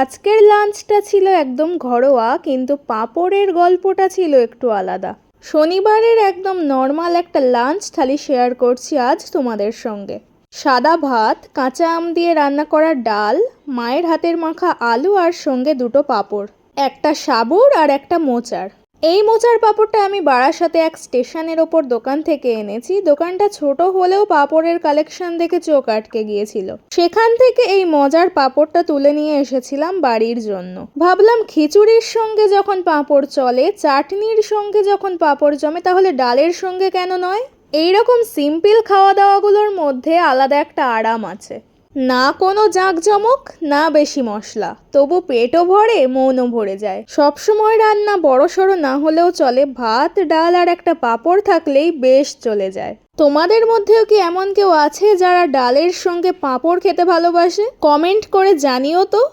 আজকের লাঞ্চটা ছিল একদম ঘরোয়া, কিন্তু পাঁপড়ের গল্পটা ছিল একটু আলাদা। শনিবারের একদম নর্মাল একটা লাঞ্চ থালি শেয়ার করছি আজ তোমাদের সঙ্গে। সাদা ভাত, কাঁচা আম দিয়ে রান্না করা ডাল, মায়ের হাতের মাখা আলু আর সঙ্গে দুটো পাঁপড়। একটা সাবুর আর একটা মোচার। এই মোচার পাঁপড়টা আমি বারাসাতে এক স্টেশনের ওপর দোকান থেকে এনেছি। দোকানটা ছোট হলেও পাঁপড়ের কালেকশন দেখে চোখ আটকে গিয়েছিল। সেখান থেকে এই মজার পাঁপড়টা তুলে নিয়ে এসেছিলাম বাড়ির জন্য। ভাবলাম খিচুড়ির সঙ্গে যখন পাঁপড় চলে, চাটনির সঙ্গে যখন পাঁপড় জমে, তাহলে ডালের সঙ্গে কেন নয়? এইরকম সিম্পল খাওয়া দাওয়াগুলোর মধ্যে আলাদা একটা আরাম আছে। না কোনো জাঁকজমক, না বেশি মশলা। তবু পেটও ভরে, মনও ভরে যায়। সবসময় রান্না বড় সড়ো না হলেও চলে, ভাত, ডাল আর একটা পাঁপড় থাকলেই বেশ চলে যায়। তোমাদের মধ্যেও কি এমন কেউ আছে যারা ডালের সঙ্গে পাঁপড় খেতে ভালোবাসে? কমেন্ট করে জানিও তো।